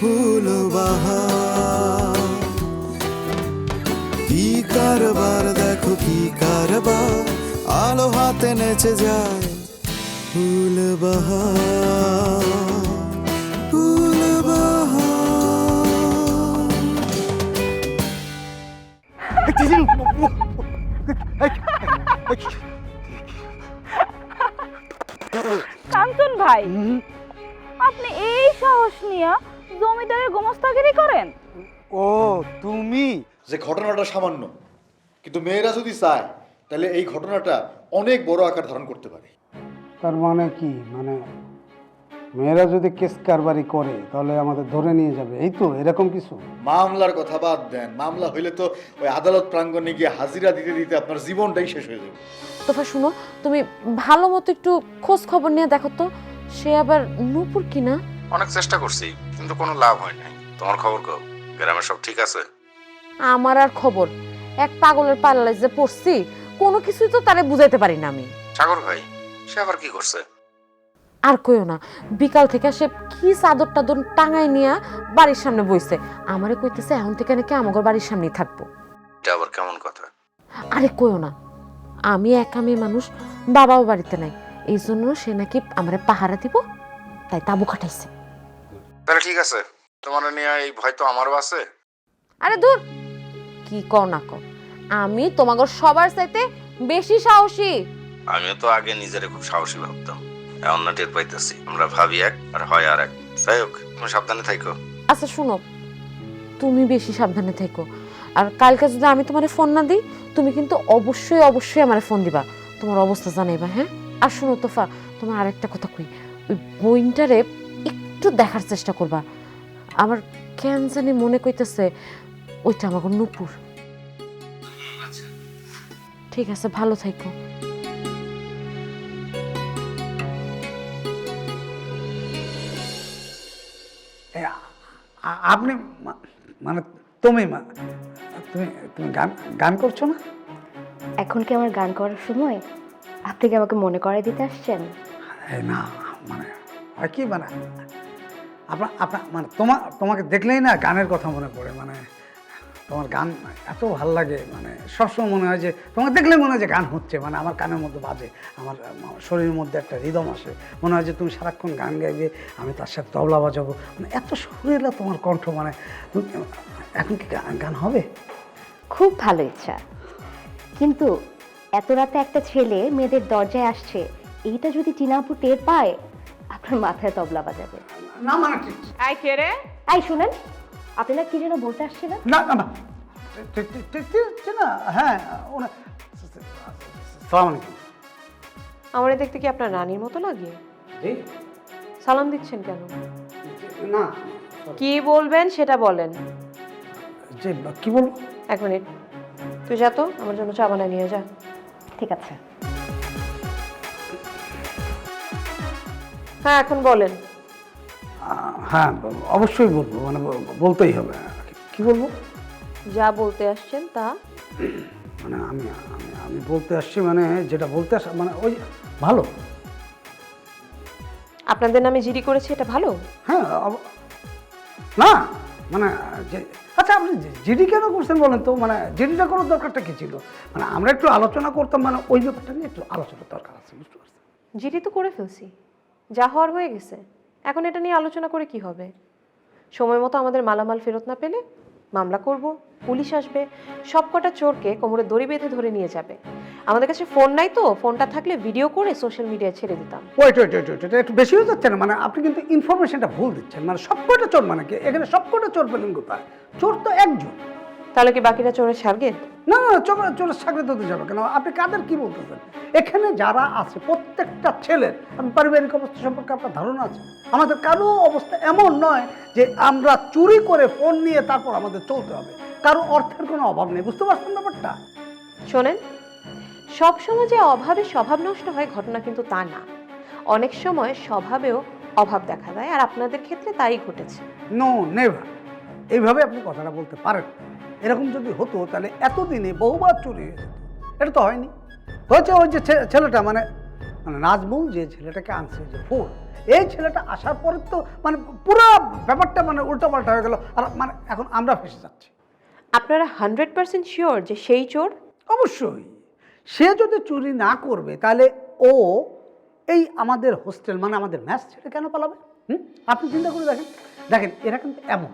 ফুল বাহার কি কারবার দেখো কি কারবার। আলো হাতে নেচে যায় ফুল বাহার ফুল কাঞ্চন ভাই আপনি এই সাহস নিয়ে জমিদারের গোমস্তাগিরি করেন? ও তুমি? যে ঘটনাটা সামান্য কিন্তু মেয়েরা যদি চায় তাহলে এই ঘটনাটা অনেক বড় আকার ধারণ করতে পারে। তার মানে কি? মানে মেয়েরা যদি কেস কারবারি করে তাহলে আমাদের ধরে নিয়ে যাবে। এই তো এরকম কিছু? মামলার কথা বাদ দেন। মামলা হইলে তো ওই আদালত প্রাঙ্গণে গিয়ে হাজিরা দিতে দিতে আপনার জীবনটাই শেষ হয়ে যাবে। তোফা শুনো তুমি ভালো মতো একটু খোঁজ খবর নিয়ে দেখো তো। সে আবার নূপুর কিনা? অনেক চেষ্টা করছি কিন্তু কোনো লাভ হয় নাই। তোমার খবর কও? গ্রামে সব ঠিক আছে? আমার আর খবর। এক পাগলের পাল্লায় যে পড়ছি কোনো কিছুই তো তারে বুঝাইতে পারি না আমি। সাগর ভাই সে আবার কি করছে? আর কইও না বিকাল থেকে সে কি চাদর টাদর টাঙাই নিয়ে বাড়ির সামনে বইছে। আমারে কইতেছে এখন থেকে নাকি আমাদের বাড়ির সামনেই থাকব। এটা আবার কেমন কথা? আরে কইও না আমি একা মেয়ে মানুষ বাবাও বাড়িতে নাই। এই জন্য সে নাকি আমারে পাহারা দিব তাই তাবু খাটাইছে। তাহলে ঠিক আছে। তোমার নিয়ে এই ভয় তো আমারও আছে। আরে দূর কি কও না কও। আমি তোমাগর সবার চাইতে বেশি সাহসী। আমিও তো আগে নিজেরে খুব সাহসী ভাবতাম। এখন না টের পাইতেছি। আমরা ভাবি এক আর হয় আর এক। যাই হোক তুমি সাবধানে থাইকো। আচ্ছা শুনো। তুমি বেশি সাবধানে থেকো আর কালকে যদি আমি তোমার ফোন না দিই তুমি কিন্তু অবশ্যই অবশ্যই আমার ফোন দিবা। তোমার অবস্থা জানাইবা হ্যাঁ? আর শুনো তোফা তোমার আরেকটা কথা কই। ওই বইনটারে একটু দেখার চেষ্টা করবা। আমার কেন জানি মনে কইতেছে ওইটা আমার নুপুর। ঠিক আছে ভালো থাইকো। আপনি মা- মানে তুমি মা- তুমি তুমি গান গান করছ না? এখন কি আমার গান করার সময়? আপনি কি আমাকে মনে করাই দিতে আসছেন? না মানে হয় কি মানে? আপনার আপনার মানে তোমার তোমাকে দেখলেই না গানের কথা মনে পড়ে মানে তোমার গান এত ভালো লাগে মানে সবসময় মনে হয় যে, তোমাকে দেখলে মনে হয় যে গান হচ্ছে মানে আমার কানের মধ্যে বাজে, আমার শরীরের মধ্যে একটা রিদম আসে, মনে হয় যে তুমি সারাক্ষণ গান গাইবে, আমি তার সাথে তবলা বাজাবো মানে এত সুরেলা তোমার কণ্ঠ মানে এখন কি গান হবে? খুব ভালো ইচ্ছা, কিন্তু এত রাতে একটা ছেলে মেয়েদের দরজায় আসছে, এইটা যদি টিনাপু টের পায়, আপনার মাথায় তবলা বাজাবে। না মানে ঠিক। আই কে রে? এই শুনেন। আপনি না কি যেন বলতে আসছিলেন? না না না। ঠিক- ঠিক- ঠিক- ঠিক- ঠিক না? হ্যাঁ ওনা সালাম আলাইকুম। আমারে দেখতে কি আপনার রানীর মতো লাগে? জি। সালাম দিচ্ছেন কেন? না কি বলবেন সেটা বলেন। যে কি বলব এক মিনিট। তুই যা তো আমার জন্য চা বানায় নিয়ে যা। ঠিক আছে। হ্যাঁ এখন বলেন। হ্যাঁ অবশ্যই বলব মানে বলতেই হবে। কি বলব? যা বলতে আসছেন তা। মানে আমি আমি আমি বলতে আসছি মানে যেটা বলতে আস মানে ওই ভালো। আপনাদের নামে জিডি করেছি এটা ভালো? হ্যাঁ অব- না মানে যে আচ্ছা আপনি জিডি কেন করছেন বলেন তো? মানে জিডিটা করার দরকারটা কি ছিল? মানে আমরা একটু আলোচনা করতাম মানে ওই ব্যাপারটা নিয়ে একটু আলোচনার দরকার আছে বুঝতে পারছেন? জিডি তো করে ফেলছি যা হওয়ার হয়ে গেছে। এখন এটা নিয়ে আলোচনা করে কি হবে? সময় মতো আমাদের মালামাল ফেরত না পেলে মামলা করব, পুলিশ আসবে, সবকটা চোরকে কোমরে দড়ি বেঁধে ধরে নিয়ে যাবে। আমাদের কাছে ফোন নাই তো, ফোনটা থাকলে ভিডিও করে সোশ্যাল মিডিয়ায় ছেড়ে দিতাম। ওয়েট ওয়েট ওয়েট ওয়েট একটু বেশি হয়ে যাচ্ছে না? মানে আপনি কিন্তু ইনফরমেশনটা ভুল দিচ্ছেন। মানে সবকটা চোর মানে কি? এখানে সবকটা চোর পেলেন কোথায়? চোর তো একজন। তাহলে কি বাকিরা চোরের সার্গেট না না চোখ চোরের সাগরে হতে যাবে কেন? আপনি কাদের কি বলতেছেন? এখানে যারা আছে প্রত্যেকটা ছেলের আমি পারিবারিক অবস্থা সম্পর্কে আপনার ধারণা আছে? আমাদের কারও অবস্থা এমন নয় যে আমরা চুরি করে ফোন নিয়ে তারপর আমাদের চলতে হবে। কারও অর্থের কোনো অভাব নেই বুঝতে পারছেন ব্যাপারটা? শোনেন সবসময় যে অভাবে স্বভাব নষ্ট হয় ঘটনা কিন্তু তা না। অনেক সময় স্বভাবেও অভাব দেখা দেয় আর আপনাদের ক্ষেত্রে তাই ঘটেছে। নো নেভার এইভাবে আপনি কথাটা বলতে পারেন। এরকম যদি হতো তাহলে এতদিনে বহুবার চুরি হয়ে যেত। এটা তো হয়নি। হয়েছে ওই যে ছেলেটা মানে মানে নাজমুল যে ছেলেটাকে আনছে যে ফোন এই ছেলেটা আসার পরে তো মানে পুরো ব্যাপারটা মানে উল্টোপাল্টা হয়ে গেল। আর মানে এখন আমরা ফেসে যাচ্ছি। আপনারা হান্ড্রেড পার্সেন্ট শিওর যে সেই চোর? অবশ্যই। সে যদি চুরি না করবে তাহলে ও এই আমাদের হোস্টেল মানে আমাদের ম্যাচ ছেড়ে কেন পালাবে? হুম? আপনি চিন্তা করে দেখেন। দেখেন এরা কিন্তু এমন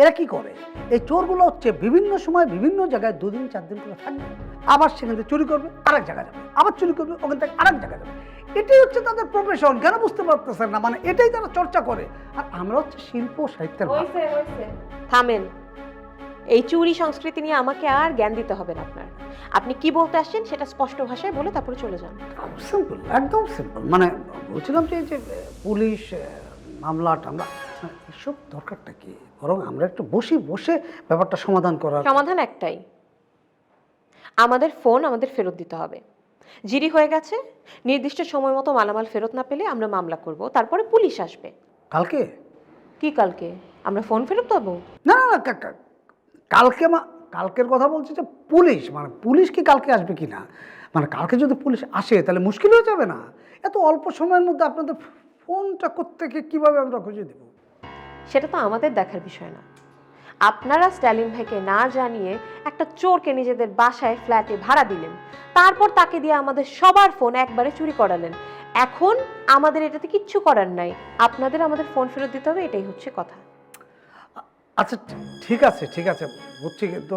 এরা কি করে? এই চোরগুলো হচ্ছে বিভিন্ন সময় বিভিন্ন জায়গায় দুদিন চার দিন করে থাকবে। আবার সেখান থেকে চুরি করবে আরেক জায়গায় যাবে। আবার চুরি করবে ওখান থেকে আরেক জায়গায় যাবে। এটাই হচ্ছে তাদের প্রফেশন কেন বুঝতে পারতেছেন না? মানে এটাই তারা চর্চা করে। আর আমরা হচ্ছে শিল্প সাহিত্যের থামেন। এই চুরি সংস্কৃতি নিয়ে আমাকে আর জ্ঞান দিতে হবে না আপনার। আপনি কি বলতে আসছেন সেটা স্পষ্ট ভাষায় বলে তারপরে চলে যান। খুব সিম্পল একদম সিম্পল মানে বলছিলাম যে পুলিশ মামলা টামলা এসব দরকারটা কি? বরং আমরা একটু বসি বসে ব্যাপারটা সমাধান করার সমাধান একটাই। আমাদের ফোন আমাদের ফেরত দিতে হবে। জিডি হয়ে গেছে। নির্দিষ্ট সময় মতো মালামাল ফেরত না পেলে আমরা মামলা করব। তারপরে পুলিশ আসবে। কালকে? কি কালকে? আমরা ফোন ফেরত পাবো? না না কালকে মা কালকের কথা বলছি যে পুলিশ মানে পুলিশ কি কালকে আসবে কি না? মানে কালকে যদি পুলিশ আসে তাহলে মুশকিল হয়ে যাবে না? এত অল্প সময়ের মধ্যে আপনাদের ফোনটা করতে গিয়ে কীভাবে আমরা খুঁজে দেবো? সেটা তো আমাদের দেখার বিষয় না। আপনারা স্ট্যালিন ভাইকে না জানিয়ে একটা চোরকে নিজেদের বাসায় ফ্ল্যাটে ভাড়া দিলেন। তারপর তাকে দিয়ে আমাদের সবার ফোন একবারে চুরি করালেন। এখন আমাদের এটাতে কিচ্ছু করার নাই। আপনাদের আমাদের ফোন ফেরত দিতে হবে এটাই হচ্ছে কথা। আচ্ছা ঠিক আছে ঠিক আছে বুঝছি কিন্তু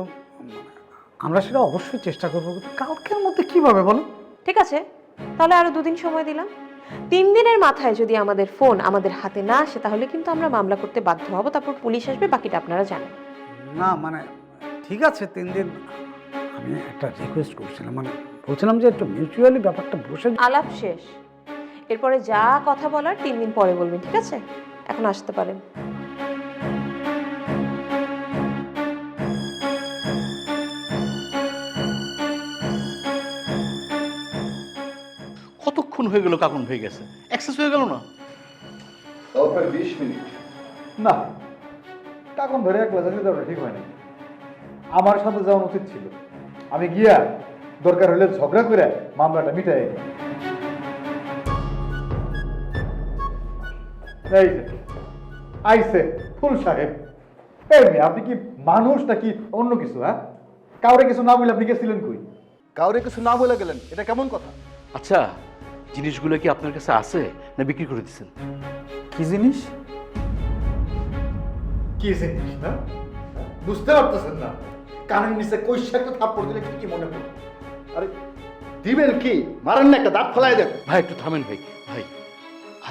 আমরা সেটা অবশ্যই চেষ্টা করব কালকের মধ্যে কীভাবে বলো? ঠিক আছে তাহলে আরও দুদিন সময় দিলাম। তিন দিনের মাথায় যদি আমাদের ফোন আমাদের হাতে না আসে তাহলে কিন্তু আমরা মামলা করতে বাধ্য হব। তারপর পুলিশ আসবে বাকিটা আপনারা জানেন। না মানে ঠিক আছে তিন দিন। আমি একটা রিকোয়েস্ট করছিলাম মানে বলছিলাম যে একটু মিউচুয়ালি ব্যাপারটা বসে আলাপ শেষ। এরপরে যা কথা বলার তিন দিন পরে বলবেন ঠিক আছে? এখন আসতে পারেন। হয়ে গেল কাকুন হয়ে গেছে। অ্যাক্সেস হয়ে গেল না? তাও প্রায় বিশ মিনিট। না কাকন ধরে এক বাজারে দেওয়া ঠিক হয় না আমার সাথে যাওয়া উচিত ছিল। আমি গিয়া দরকার হলে ঝগড়া করে মামলাটা মিটাই এই যে আইসে ফুল সাহেব। এই মেয়ে, আপনি কি মানুষ নাকি অন্য কিছু হ্যাঁ? কাউরে কিছু না বলে আপনি গেছিলেন কই? কাউরে কিছু না বলে গেলেন এটা কেমন কথা? আচ্ছা জিনিসগুলো কি আপনার কাছে আছে না বিক্রি করে দিচ্ছেন? কি জিনিস? কি জিনিস না? বুঝতে পারতেছেন না। কানের নিচে কৈশা একটা থাপ্পড় দিলে কি কি মনে পড়ে আরে দিবেন কি? মারেন না একটা দাঁত ফলাই দেন। ভাই একটু থামেন ভাই ভাই।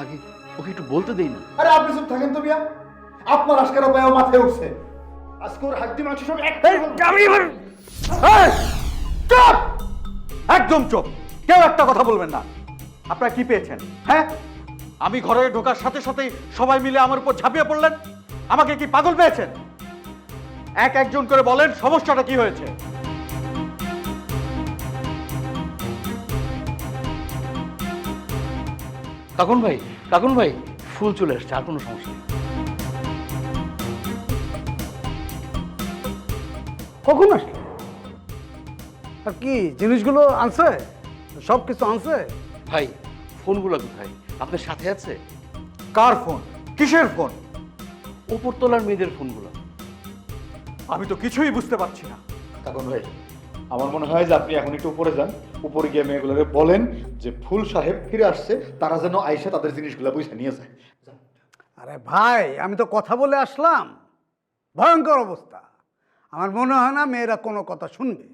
আগে ওকে একটু বলতে দেই না। আরে আপনি সব থাকেন তো বিয়া আপনার আজকের পায়ে মাথায় উঠছে। আজকে ওর হাড্ডি মাংস সব এক চুপ! একদম চুপ। কেউ একটা কথা বলবেন না। আপনারা কি পেয়েছেন? হ্যাঁ? আমি ঘরে ঢোকার সাথে সাথেই সবাই মিলে আমার উপর ঝাঁপিয়ে পড়লেন। আমাকে কি পাগল পেয়েছেন? এক একজন করে বলেন সমস্যাটা কি হয়েছে। কাকুন ভাই কাকুন ভাই ফুল চলে আসছে আর কোনো সমস্যা নেই। কখন আসলো? আর কি জিনিসগুলো আনছে? সব কিছু আনছে? ভাই ফোনগুলো কোথায়? আপনার সাথে আছে? কার ফোন? কিসের ফোন? উপরতলার মেয়েদের ফোনগুলো। আমি তো কিছুই বুঝতে পারছি না। কাকন ভাই আমার মনে হয় যে আপনি এখন একটু উপরে যান। উপরে গিয়ে মেয়েগুলোকে বলেন যে ফুল সাহেব ফিরে আসছে তারা যেন আইসা তাদের জিনিসগুলো বুঝে নিয়ে যায়। আরে ভাই আমি তো কথা বলে আসলাম। ভয়ঙ্কর অবস্থা। আমার মনে হয় না মেয়েরা কোনো কথা শুনবে।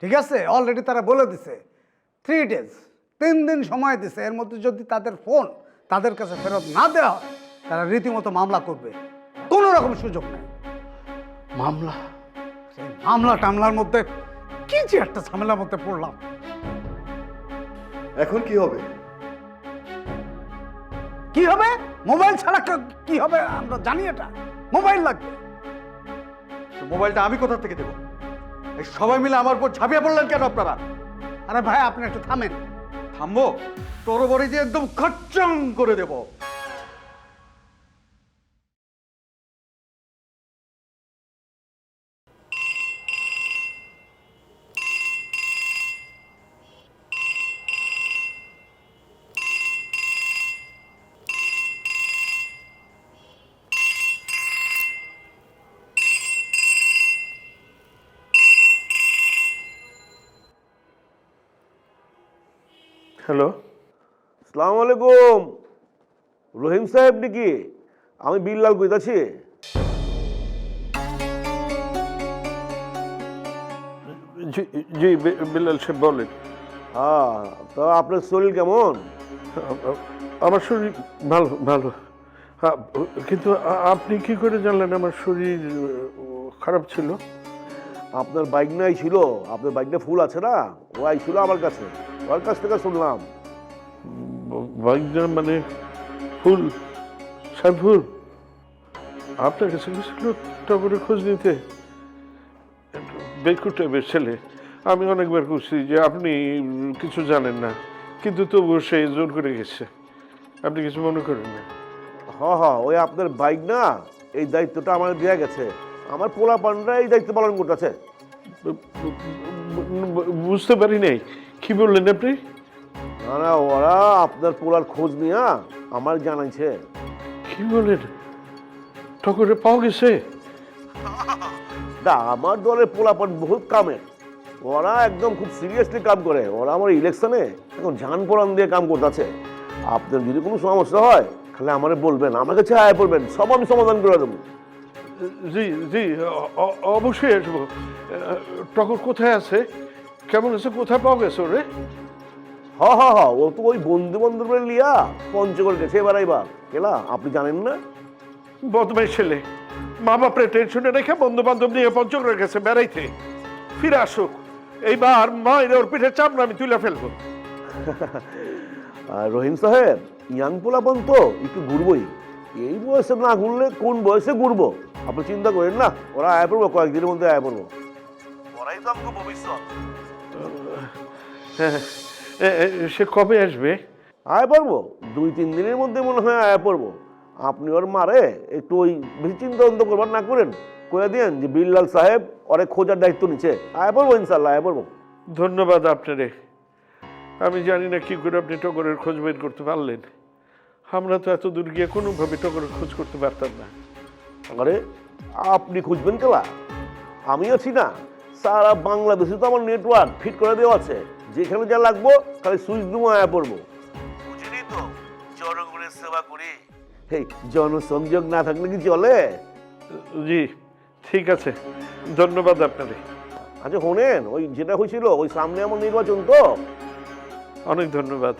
ঠিক আছে? অলরেডি তারা বলে দিছে। থ্রি ডেজ তিন দিন সময় দিছে এর মধ্যে যদি তাদের ফোন তাদের কাছে ফেরত না দেওয়া হয় তারা রীতিমতো মামলা করবে। কোনো রকম সুযোগ নেই। মামলা? সেই হামলা টামলার মধ্যে কি যে একটা ঝামেলার মধ্যে পড়লাম। এখন কি হবে? কি হবে? মোবাইল ছাড়া ক- কি হবে? আমরা জানি এটা। মোবাইল লাগবে। মোবাইলটা আমি কোথা থেকে দেবো? এই সবাই মিলে আমার উপর ঝাঁপিয়ে পড়লেন কেন আপনারা? আরে ভাই আপনি একটু থামেন। থামবো। তোর বড়ি দিয়ে একদম খরচং করে দেবো। হ্যালো। সালাম আলাইকুম রহিম সাহেব নাকি? আমি বিল্লাল কইতাছি জি জি বি- বিলাল সাহেব বলেন। হ্যাঁ তো আপনার শরীর কেমন? আমার শরীর ভালো ভালো। হ্যাঁ কিন্তু আপনি কি করে জানলেন আমার শরীর খারাপ ছিল? আপনার বাইক নাই ছিল আপনার বাইকটা ফুল আছে না? ও আইছিল আমার কাছে। ওর কাছ থেকে শুনলাম? মানে ফুল সাইফুল আপনার কাছে গেছিল টগরে খোঁজ নিতে। বেকু টাইপের ছেলে। আমি অনেকবার করছি যে আপনি কিছু জানেন না কিন্তু তবুও সে জোর করে গেছে। আপনি কিছু মনে করেন না? হ হ ওই আপনার বাইক না? এই দায়িত্বটা আমার দেওয়া গেছে। আমার পোলা পান্ডা এই দায়িত্ব পালন করতেছে। বুঝতে পারি নাই। কি বললেন আপনি? না না ওরা আপনার পোলার খোঁজ নিয়া আমার জানাইছে। কি বলেন টগরে পাওয়া গেছে? দা আমার দলের পোলাপান বহুত কামে। ওরা একদম খুব সিরিয়াসলি কাম করে। ওরা আমার ইলেকশনে এখন জান পরান দিয়ে কাম করতেছে। আপনার যদি কোনো সমস্যা হয় তাহলে আমারে বলবেন আমার কাছে আয় পড়বেন সব আমি সমাধান করে দেবো। জি জি অবশ্যই আসব। টগর কোথায় আছে? কেমন আছে কোথায় পাওয়া গেছে রে হ হ হ ও তো ওই বন্ধু বান্ধবের লিয়া। পঞ্চগড় গেছে এবার এইবার। কেলা আপনি জানেন না? বদমাই ছেলে। মা বাপরে টেনশনে রেখে বন্ধু বান্ধব নিয়ে পঞ্চগড়ে গেছে বেড়াইতে। ফিরে আসুক। এইবার মা এর ওর পিঠে চামড়া আমি তুলে ফেলব। আর রহিম সাহেব ইয়াং পোলাপন তো একটু ঘুরবই। এই বয়সে না ঘুরলে কোন বয়সে ঘুরবো? আপনি চিন্তা করেন না ওরা আয় পড়ব কয়েকদিনের মধ্যে আয় পড়ব। ওরাই তো আমাকে ভবিষ্যৎ। সে কবে আসবে? আয় পড়ব। দুই তিন দিনের মধ্যে মনে হয় আয় পড়ব। আপনি ওর মারে একটু ওই বেশি চিন্তা অন্ত করবার না করেন। কয়ে দিন যে বিল্লাল সাহেব ওরে খোঁজার দায়িত্ব নিচ্ছে আয় পড়ব ইনশাল্লাহ আয় পড়ব। ধন্যবাদ আপনারে। আমি জানি না কি করে আপনি টগরের খোঁজ বের করতে পারলেন। আমরা তো এত দূর গিয়ে কোনোভাবে টগরের খোঁজ করতে পারতাম না। আরে আপনি খুঁজবেন কেলা? আমি আছি না সারা বাংলাদেশে তো আমার নেটওয়ার্ক ফিট করে দেওয়া আছে। যেখানে যা লাগবো খালি সুইচ দুমো আয়া পড়ব। বুঝলি তো জনগণের সেবা করি। এই জনসংযোগ না থাকলে কি চলে? জি ঠিক আছে। ধন্যবাদ আপনারে আচ্ছা শোনেন ওই যেটা হয়েছিল ওই সামনে আমার নির্বাচন তো। অনেক ধন্যবাদ।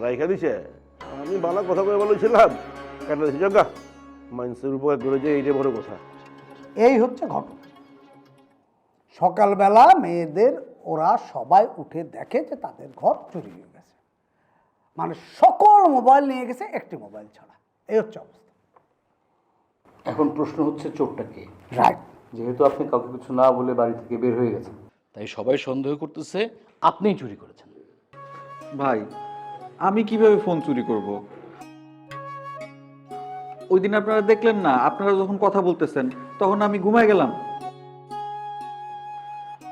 রাইখা দিছে। আমি বালা কথা কয়ে বলেছিলাম। কেন দিছে জগা মানুষের উপকার করেছে এইটা বড় কথা। এই হচ্ছে ঘটনা। সকালবেলা মেয়েদের ওরা সবাই উঠে দেখে যে তাদের ঘর চুরি হয়ে গেছে। মানে সকল মোবাইল নিয়ে গেছে একটি মোবাইল ছাড়া। এই হচ্ছে অবস্থা। এখন প্রশ্ন হচ্ছে চোরটা কে? রাইট। যেহেতু আপনি কাউকে কিছু না বলে বাড়ি থেকে বের হয়ে গেছেন। তাই সবাই সন্দেহ করতেছে আপনিই চুরি করেছেন। ভাই আমি কীভাবে ফোন চুরি করব? ওই দিন আপনারা দেখলেন না আপনারা যখন কথা বলতেছেন তখন আমি ঘুমায় গেলাম।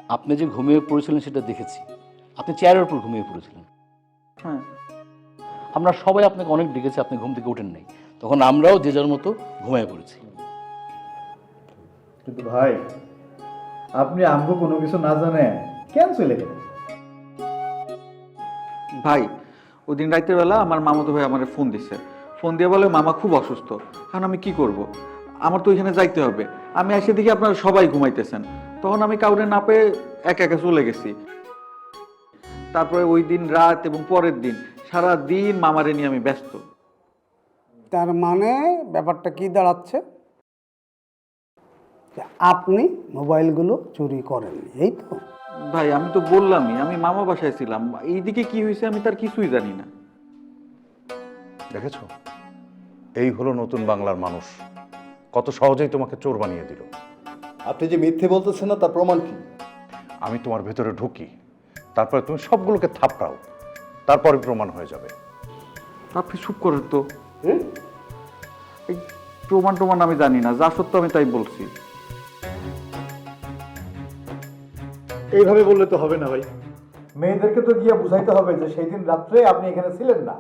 আপনি যে ঘুমিয়ে পড়েছিলেন সেটা দেখেছি। আপনি চেয়ারের উপর ঘুমিয়ে পড়েছিলেন। হ্যাঁ। আমরা সবাই আপনাকে অনেক ডেকেছি আপনি ঘুম থেকে ওঠেন নাই। তখন আমরাও যে যার মতো ঘুমিয়ে পড়েছি। কিন্তু ভাই আপনি আমগো কোনো কিছু না জানে কেন চলে গেলেন? ভাই ওই দিন রাতের বেলা আমার মামাতো ভাই আমার ফোন দিছে। ফোন দিয়ে বলে, মামা খুব অসুস্থ। এখন আমি কি করব? আমার তো ওইখানে যাইতে হবে। আমি এসে দেখি আপনারা সবাই ঘুমাইতেছেন। তখন আমি কাউরে না পেয়ে একা একা চলে গেছি। তারপরে ওই দিন রাত এবং পরের দিন সারা দিন মামারে নিয়ে আমি ব্যস্ত। তার মানে ব্যাপারটা কি দাঁড়াচ্ছে? আপনি মোবাইলগুলো চুরি করেন এই তো? ভাই আমি তো বললামই আমি মামা বাসায় ছিলাম। এইদিকে কি হয়েছে আমি তার কিছুই জানি না। দেখেছ? এই হলো নতুন বাংলার মানুষ। কত সহজেই তোমাকে চোর বানিয়ে দিল। আপনি যে মিথ্যে বলতেছেন না তার প্রমাণ কি? আমি তোমার ভেতরে ঢুকি। তারপরে তুমি সবগুলোকে থাপড়াও। তারপরে প্রমাণ হয়ে যাবে। আপনি চুপ করেন তো। এই প্রমাণ টমান আমি জানি না যা সত্য আমি তাই বলছি। এইভাবে বললে তো হবে না ভাই। মেয়েদেরকে তো গিয়ে বুঝাইতে হবে যে সেই দিন রাত্রে আপনি এখানে ছিলেন না।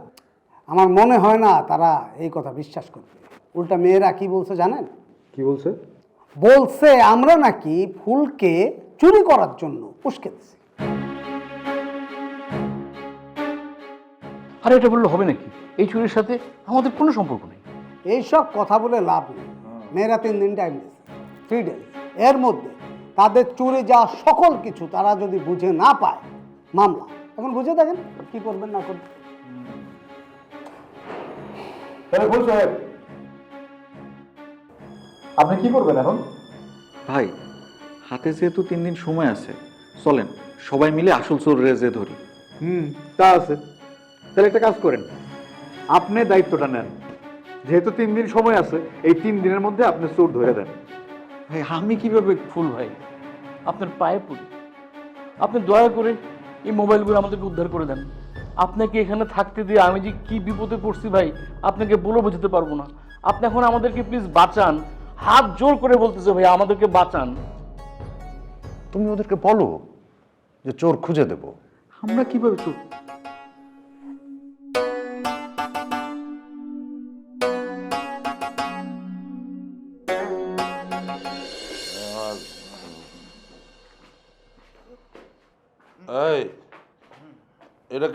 আমার মনে হয় না তারা এই কথা বিশ্বাস করবে। উল্টা মেয়েরা কি বলছে জানেন? কি বলছে? বলছে আমরা নাকি ফুলকে চুরি করার জন্য উস্কে দিছি। আর এটা বললে হবে নাকি? এই চুরির সাথে আমাদের কোনো সম্পর্ক নেই। এইসব কথা বলে লাভ নেই। মেয়েরা তিন দিন টাইম দিয়েছে। থ্রি ডেজ এর মধ্যে তাদের চুরি যাওয়া সকল কিছু তারা যদি বুঝে না পায় মামলা এখন বুঝে দেখেন কি করবেন না করবেন। সাহেব আপনি কি করবেন এখন? ভাই হাতে যেহেতু তিন দিন সময় আছে চলেন সবাই মিলে আসল চোর রেজে ধরি। হুম তা আছে। তাহলে একটা কাজ করেন আপনি দায়িত্বটা নেন। যেহেতু তিন দিন সময় আছে এই তিন দিনের মধ্যে আপনি চোর ধরে দেন। ভাই আমি কীভাবে ফুল ভাই? আপনার পায়ে পড়ি। আপনি দয়া করে এই মোবাইলগুলো আমাদেরকে উদ্ধার করে দেন। আপনাকে এখানে থাকতে দিয়ে আমি যে কি বিপদে পড়ছি ভাই আপনাকে বলে বোঝাতে পারব না। আপনি এখন আমাদেরকে প্লিজ বাঁচান। হাত জোর করে বলতেছে ভাই আমাদেরকে বাঁচান। তুমি ওদেরকে বলো যে চোর খুঁজে দেবো। আমরা কীভাবে চোর?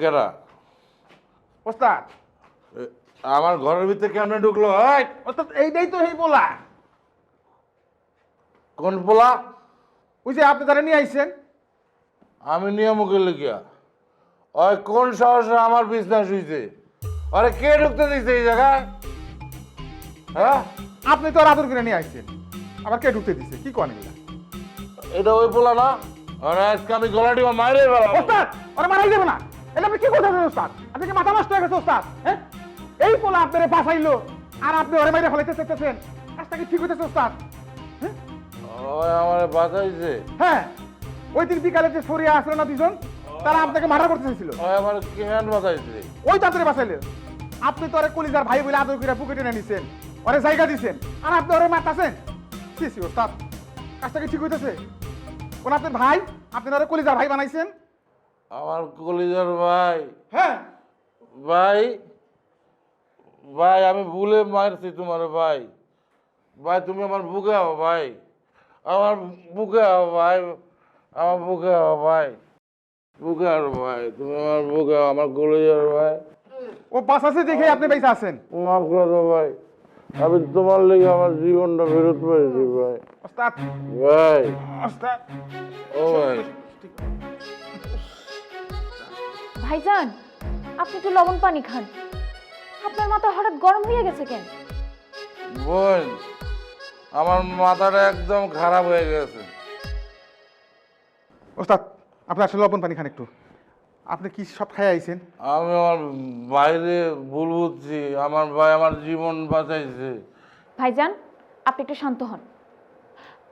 কেরা? ওস্তাদ। আমার ঘরের ভিতরে কেমনে ঢুকলো? ওস্তাদ এইটাই তো সেই বলা কোন পোলা? ওই যে আপনি তারা নিয়ে আইছেন। আমি নিয়মকে লিখিয়া ওই কোন সাহসে আমার বিজনেস হইছে? আরে কে ঢুকতে দিছে এই জায়গায়? হ্যাঁ? আপনি তো আদর করে নিয়ে আইছেন। আবার কে ঢুকতে দিছে? কি করেন এগুলা? এটা ওই পোলা না? আরে আজকে আমি গলাটি মাইরে বেড়াবো ওস্তাদ ওরা মারাই দেবো না। এটা আপনি কি করতেছেন ওস্তাদ? আপনি কি মাথা নষ্ট হয়ে গেছে ওস্তাদ? হ্যাঁ? এই পোলা আপনারে বাঁচাইলো আর আপনি ওরে মাইরে ফেলাইতে চাইতেছেন। কাজটা কি ঠিক হইতেছে ওস্তাদ? আমার বাঁচাইছে। হ্যাঁ। ওই দিন বিকালে যে সরিয়ে আসলো না দুজন তারা আপনাকে মার্ডার করতে চাইছিল। আমার কেন বাঁচাইছে? ওই আপনি তো ওরে কলিজার ভাই বলে আদর করে পুকে টেনে নিছেন ওরে জায়গা দিছেন আর আপনি ওরে মারতাছেন? সি সি ওস্তাদ কাজটা কি ঠিক হইতেছে? কোন আপনার ভাই আপনি ওরে কলিজার ভাই বানাইছেন আমার কলিজার ভাই। হ্যাঁ। ভাই ভাই আমি ভুলে মারছি তোমার ভাই। ভাই তুমি আমার বুকে আও ভাই। আমার বুকে আও ভাই। আমার বুকে আও ভাই। বুকে আর ভাই। তুমি আমার বুকে আও আমার কলিজার ভাই। ও বাঁচাছে দেখে আপনি বেঁচে আছেন। মাফ করে দাও ভাই। আমি তোমার লেগে আমার জীবনটা ফেরত পেয়েছি ভাই। ওস্তাদ। ভাই। ও ভাই। ভাইজান আপনি একটু লবণ পানি খান। আপনার মাথা হঠাৎ গরম হয়ে গেছে কেন? বোন আমার মাথাটা একদম খারাপ হয়ে গেছে। ওস্তাদ আপনি আসলে লবণ পানি খান একটু। আপনি কি সব খাই আইছেন? আমি আমার বাইরে ভুল বুঝছি। আমার ভাই আমার জীবন বাঁচাইছে। ভাইজান আপনি একটু শান্ত হন।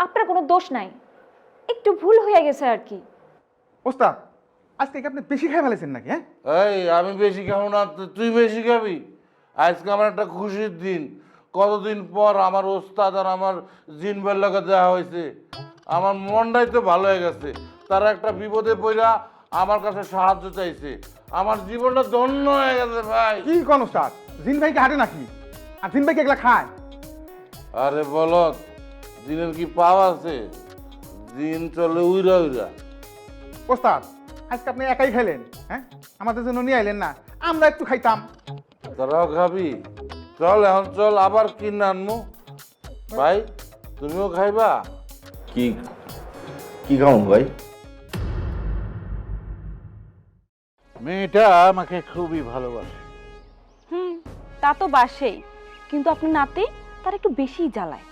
আপনার কোনো দোষ নাই। একটু ভুল হয়ে গেছে আর কি। ওস্তাদ আজকে কি আপনি বেশি খাই ফেলেছেন নাকি হ্যাঁ? এই আমি বেশি খাব না তো তুই বেশি খাবি? আজকে আমার একটা খুশির দিন। কতদিন পর আমার ওস্তাদ আর আমার জিন বেল্লাকে দেওয়া হয়েছে। আমার মনটাই তো ভালো হয়ে গেছে। তারা একটা বিপদে পড়া আমার কাছে সাহায্য চাইছে। আমার জীবনটা ধন্য হয়ে গেছে ভাই। কি কোন ওস্তাদ? জিন ভাইকে হাঁটে নাকি? আর জিন ভাইকে এগুলা খায়? আরে বলত দিনের কি পাও আছে? দিন চলে উইরা উইরা। ওস্তাদ আজকে আপনি একাই খেলেন হ্যাঁ? আমাদের জন্য নিয়ে আইলেন না আমরা একটু খাইতাম। তোরাও খাবি। চল এখন চল আবার কিনে আনমু। ভাই তুমিও খাইবা? কি কি খাওন ভাই? মেয়েটা আমাকে খুবই ভালোবাসে। হুম তা তো বাসেই। কিন্তু আপনি নাতি তার একটু বেশিই জ্বালায়।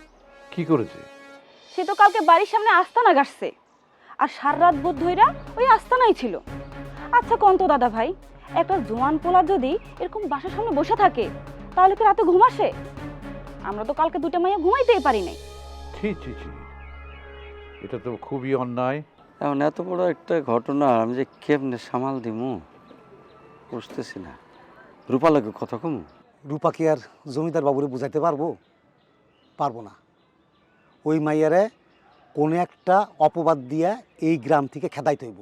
কি করেছে? সে তো কালকে বাড়ির সামনে আস্তানা গাড়ছে আর সার রাত বোধ ধইরা ওই আস্তানাই ছিল। আচ্ছা কন্ত দাদা ভাই একটা জোয়ান পোলা যদি এরকম বাসার সামনে বসে থাকে তাহলে কি রাতে ঘুম আসে? আমরা তো কালকে দুটো মাইয়া ঘুমাইতেই পারি নাই। ছি ছি ছি। এটা তো খুবই অন্যায়। এখন এত বড় একটা ঘটনা আমি যে কেমনে সামাল দিমু? বুঝতেছি না। রূপালকে কথা কমু? রূপা কি আর জমিদার বাবুরে বুঝাইতে পারব? পারব না। ওই মাইয়ারে কোনো একটা অপবাদ দিয়া এই গ্রাম থেকে খেদাইতে হইব